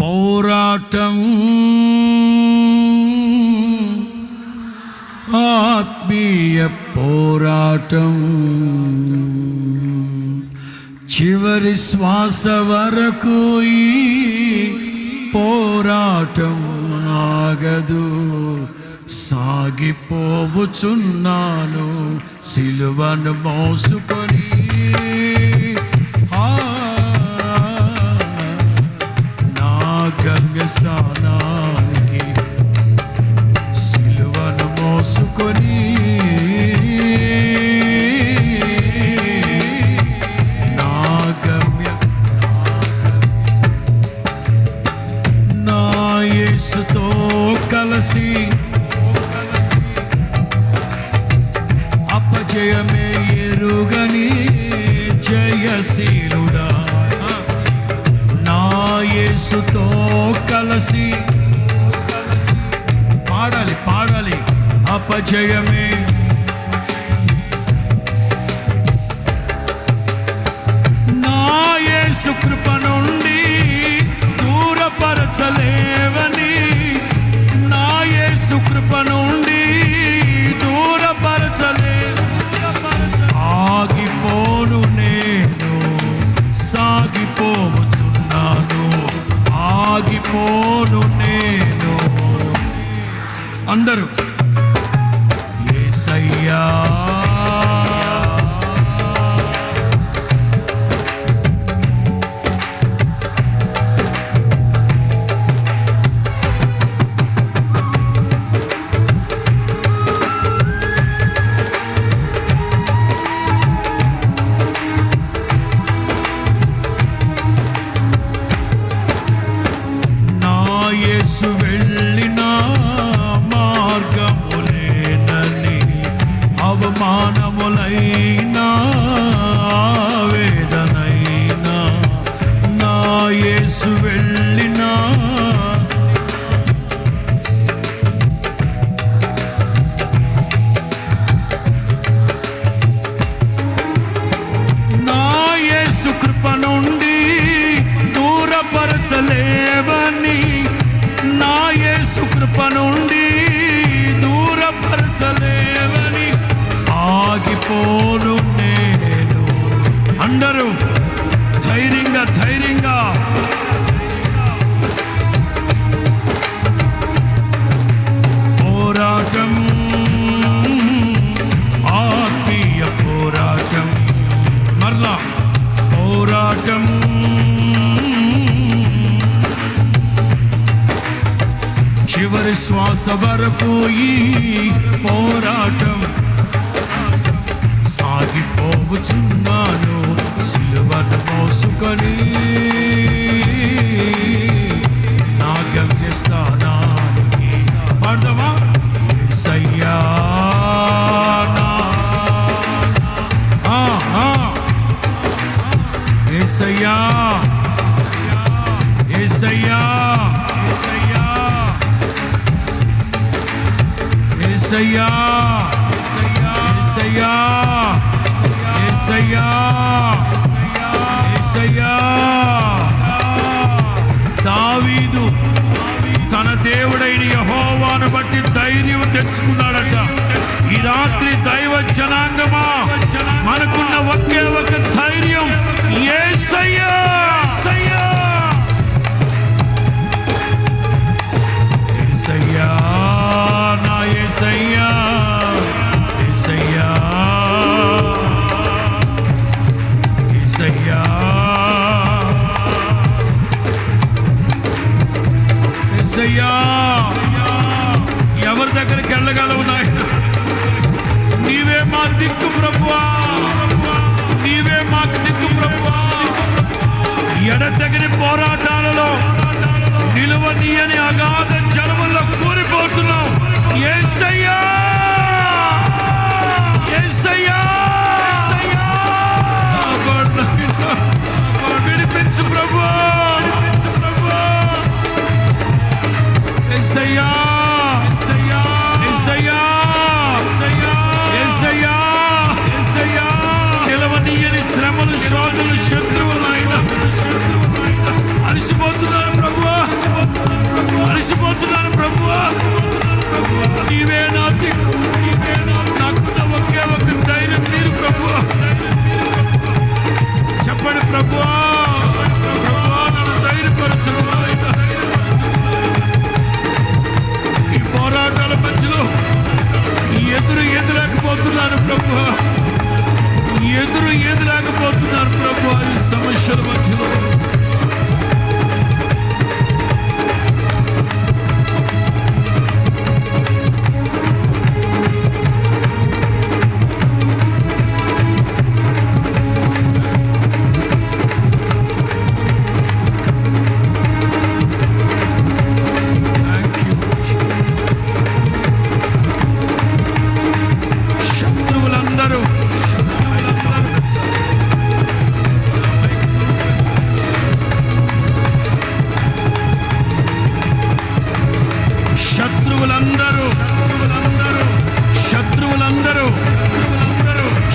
పోరాటం ఆత్మీయ పోరాటం చివరి శ్వాస వరకు ఈ పోరాటం ఆగదు. సాగిపోవుచున్నాను సిలువను మోసుకొని. superstar. జయమే. నా యేసు కృప నుండి దూరపరచలేవని నా యేసు కృప నుండి దూరపరచలే ఆగిపోను నేను సాగిపోవచ్చున్నాను. ఆగిపోను నేను. అందరూ దూరపరచలేవని నా యేసు కృప నుండి దూరపరచలేవని ఆగిపోను నే చివరి శ్వాస వరకు ఈ పోరాటం. సాగిపోవచ్చున్నాను సిలువను మోసుకొని. ఏసయ్యా ఏసయ్యా ఏసయ్యా ఏసయ్యా దావీదు తన దేవుడైన యహోవాను బట్టి ధైర్యం తెచ్చుకున్నాడట. ఈ రాత్రి దైవ జనాంగమా? మనకున్న ఒకే ఒక దిక్కు ప్రభువా నీవే మాకు దిక్కు ప్రభువా. ఎడతెగని పోరాటాలలో నిలువనీయని అగాధ జలముల్లో కూలిపోతున్నాం. ఏసయ్యా! యేసయ్యా విడిపించు ప్రభు విడిపించు ప్రభు యేసయ్యా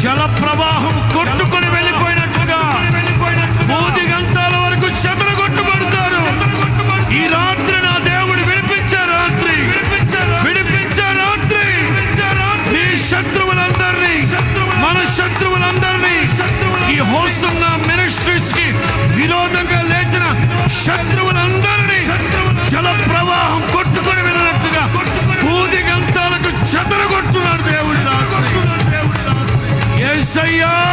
జల ప్రవాహం కొట్టుకుని వెళ్ళిపోయినట్టుగా మూడు గంటల వరకు చెదరగొట్టుబడతారు. ఈ రాత్రి నా దేవుడు వినిపించే రాత్రి. వినిపించే రాత్రి. నీ శత్రువులందరినీ మన శత్రువులందరినీ ఈ హోస్తున్న మినిస్ట్రీస్కి విరోధంగా Yeah.